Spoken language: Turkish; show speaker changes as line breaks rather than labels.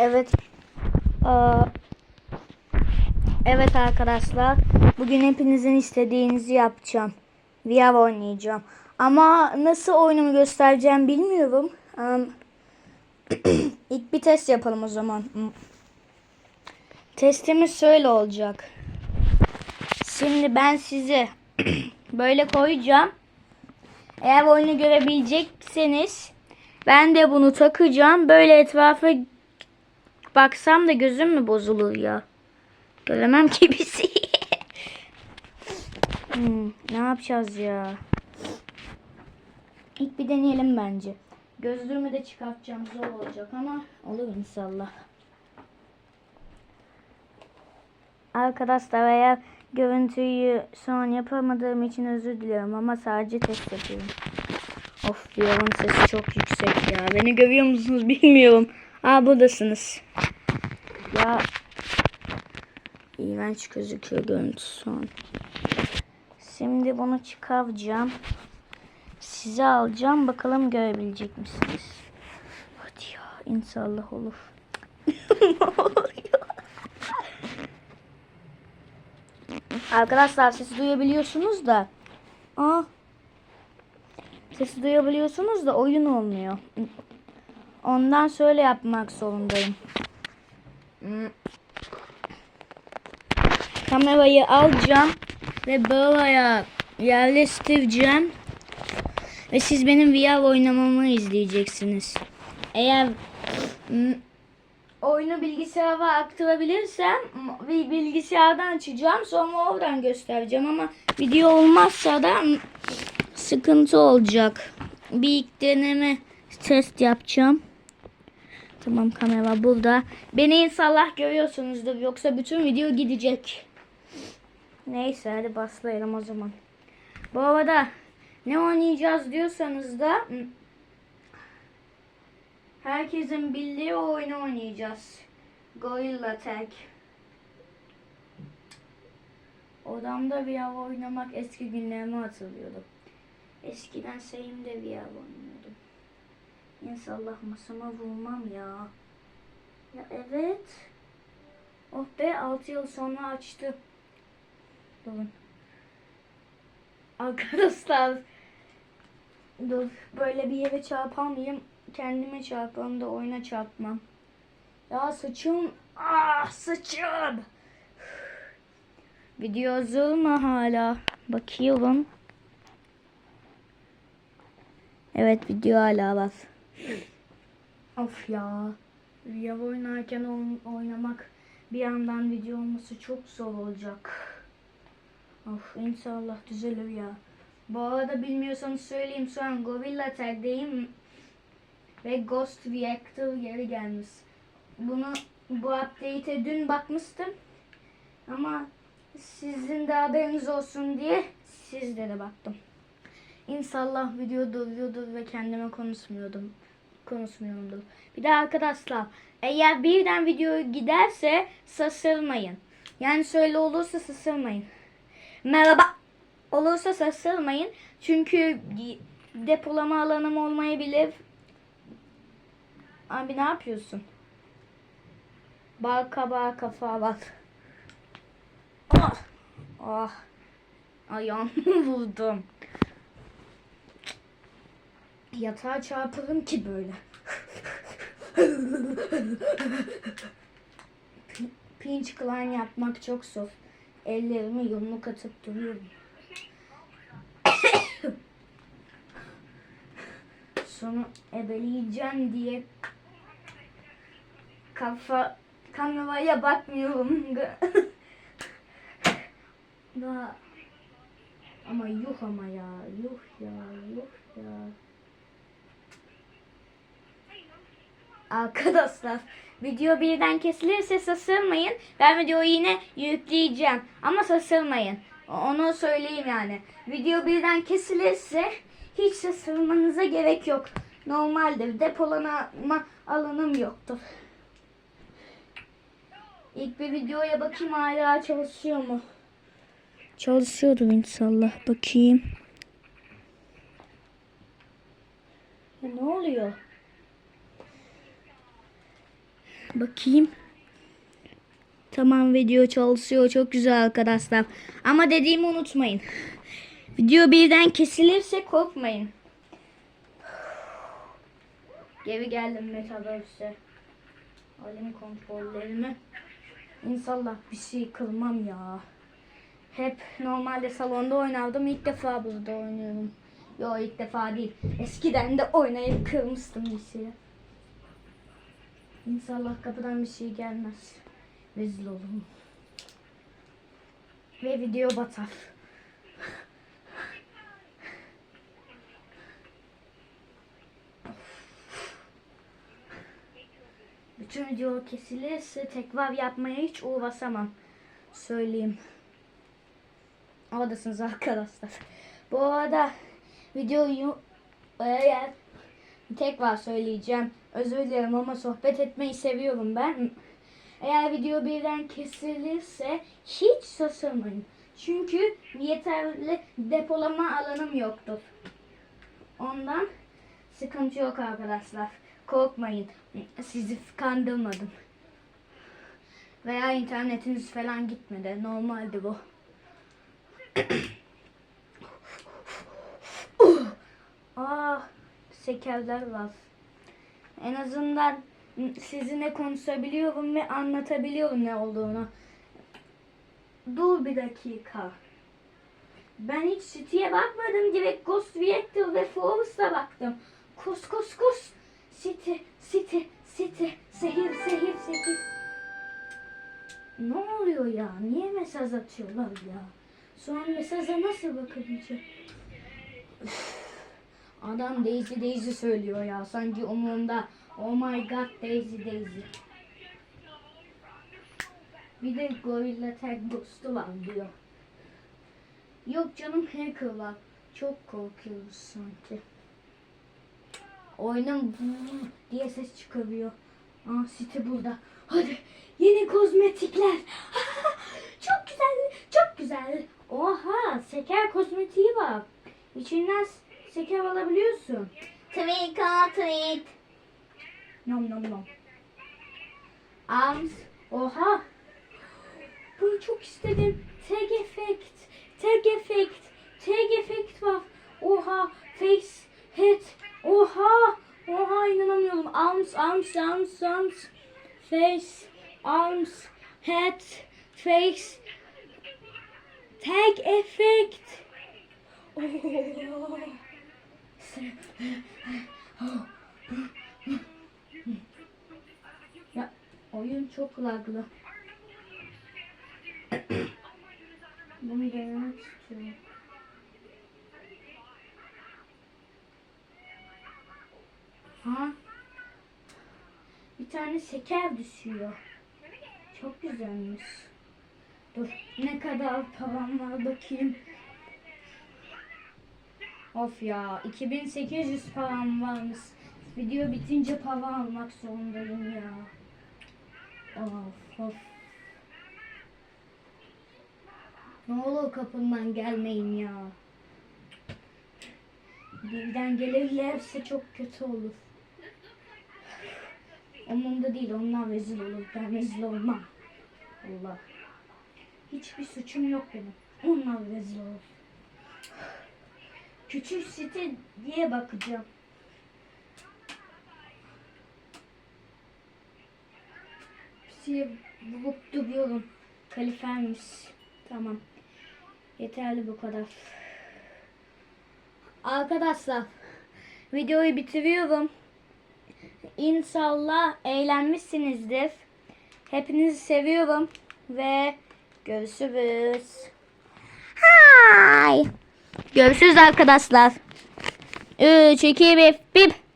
Evet. Aa, evet arkadaşlar. Bugün hepinizin istediğinizi yapacağım. VR oynayacağım. Ama nasıl oyunumu göstereceğim bilmiyorum. Am, İlk bir test yapalım o zaman. Testimiz şöyle olacak. Şimdi ben sizi böyle koyacağım. Eğer oyunu görebilecekseniz ben de bunu takacağım. Böyle etrafa baksam da gözüm mü bozulur ya? Göremem ki bizi. Hmm, ne yapacağız ya? İlk bir deneyelim bence. Gözlüğümü de çıkartacağım zor olacak ama olur inşallah. Arkadaşlar eğer görüntüyü son yapamadığım için özür diliyorum ama sadece test yapıyorum. Of diyorum sesi çok yüksek ya. Beni görüyor musunuz bilmiyorum. Aa buradasınız. Ya iğrenç gözüküyor görüntü son. Şimdi bunu çıkaracağım. Size alacağım. Bakalım görebilecek misiniz? Hadi ya inşallah olur. Arkadaşlar sesi duyabiliyorsunuz da. Aa. Sesi duyabiliyorsunuz da oyun olmuyor. Ondan şöyle yapmak zorundayım. Hmm. Kamerayı alacağım ve buraya yerleştireceğim. Ve siz benim VR oynamamı izleyeceksiniz. Eğer hmm, oyunu bilgisayara aktarabilirsem bilgisayardan açacağım sonra oradan göstereceğim ama video olmazsa da m, sıkıntı olacak. Bir ilk deneme test yapacağım. Tamam kamera burada. Beni inşallah görüyorsunuzdur yoksa bütün video gidecek. Neyse hadi başlayalım o zaman. Bu arada ne oynayacağız diyorsanız da herkesin bildiği o oyunu oynayacağız. Gorilla Tag. Odamda VR oynamak eski günlerimi hatırlıyordum. Eskiden şeyimde VR oynuyordum. İnşallah masama vurmam ya. Ya evet. Oh be 6 yıl sonra açtı. Durun. Arkadaşlar. Dur böyle bir yere çarpamayayım. Kendime çarpalım da oyuna çarpmam. Ya saçım. Ah saçım. Video hazır mı hala? Bakıyorum. Evet video hala var. Of ya. Video oynarken oyn- oynamak bir yandan video olması çok zor olacak. Of inşallah düzelir ya. Bu arada bilmiyorsanız söyleyeyim şu an Gorilla Tag'deyim. Ve Ghost Reactor geri gelmiş. Bunu bu update'e dün bakmıştım. Ama sizin de haberiniz olsun diye sizde de baktım. İnşallah video duruyordur ve kendime konuşmuyordum. Konuşmuyorumdur. Bir de arkadaşlar eğer birden video giderse şaşırmayın. Yani şöyle olursa şaşırmayın. Merhaba olursa şaşırmayın. Çünkü depolama alanım olmayabilir. Abi ne yapıyorsun? Bal kabağı kafa bak. Ah. Ah. Ayağımı vurdum. Yatağa çarpalım ki böyle. Pi- Pinch climb yapmak çok zor. Ellerimi yumruk atıp duruyorum. Sonra ebeleyeceğim diye kafa kameraya bakmıyorum. Daha ama yuh ama ya yuh ya yuh ya. Arkadaşlar video birden kesilirse şaşırmayın. Ben videoyu yine yükleyeceğim. Ama şaşırmayın. Onu söyleyeyim yani. Video birden kesilirse hiç şaşırmanıza gerek yok. Normaldir. Depolama alanım yoktur. İlk bir videoya bakayım hala çalışıyor mu? Çalışıyordur inşallah. Bakayım. Ya ne oluyor? Bakayım. Tamam video çalışıyor. Çok güzel arkadaşlar. Ama dediğimi unutmayın. Video birden kesilirse korkmayın. Geri geldim Metaverse'e. Alemi kontrollerimi. İnşallah bir şey kırmam ya. Hep normalde salonda oynardım. İlk defa burada oynuyorum. Yo ilk defa değil. Eskiden de oynayıp kırmıştım bir şeyi. İnşallah kapıdan bir şey gelmez. Rezil olurum. Ve video batar. Bütün video kesilirse tekrar yapmaya hiç uğraşamam. Söyleyeyim. Oradasınız arkadaşlar. Bu arada videoyu tekrar söyleyeceğim. Özür dilerim ama sohbet etmeyi seviyorum ben. Eğer video birden kesilirse hiç şaşırmayın. Çünkü yeterli depolama alanım yoktur. Ondan sıkıntı yok arkadaşlar. Korkmayın. Sizi kandırmadım. Veya internetiniz falan gitmedi. Normaldi bu. Aa, şekerler var. En azından sizinle konuşabiliyorum ve anlatabiliyorum ne olduğunu. Dur bir dakika. Ben hiç City'ye bakmadım. Direkt Ghost Reactor ve Forest'a baktım. Kus kus kus. City, City, City. Sehir, sehir, sehir. Ne oluyor ya? Niye mesaj atıyorlar ya? Sonra mesaja nasıl bakabileceğim? Adam Daisy Daisy söylüyor ya. Sanki umurumda. Oh my god Daisy Daisy. Bir de Gorilla Tag Ghost'u var diyor. Yok canım hacker var. Çok korkuyoruz sanki. Oyunun diye ses çıkarıyor. Aa site burada. Hadi yeni kozmetikler. çok güzel, çok güzel. Oha, şeker kozmetiği var. İçinden şeker alabiliyorsun. Or tweet. Nom nom nom. Arms. Oha. Bunu çok istedim. Tag effect. Tag effect. Tag effect var. Oha. Face. Head. Oha. Oha inanamıyorum. Arms, arms, arms, arms. Face. Arms. Head. Face. Tag effect. Oh. Ya oyun çok laglı. Bunu denemek istiyorum. Ha? Bir tane şeker düşüyor. Çok güzelmiş. Dur ne kadar param var bakayım. Of ya 2800 param varmış. Video bitince para almak zorundayım ya. Of of. Ne olur kapımdan gelmeyin ya. Birden gelirlerse çok kötü olur. Umurumda değil onlar rezil olur. Ben rezil olmam. Allah. Hiçbir suçum yok benim. Onlar rezil olur. Küçük site diye bakacağım. Bir şey bulup duruyorum. Kalifermiş. Tamam. Yeterli bu kadar. Arkadaşlar videoyu bitiriyorum. İnşallah eğlenmişsinizdir. Hepinizi seviyorum ve görüşürüz. Hi. Görüşürüz arkadaşlar. 3, 2, 1, bip.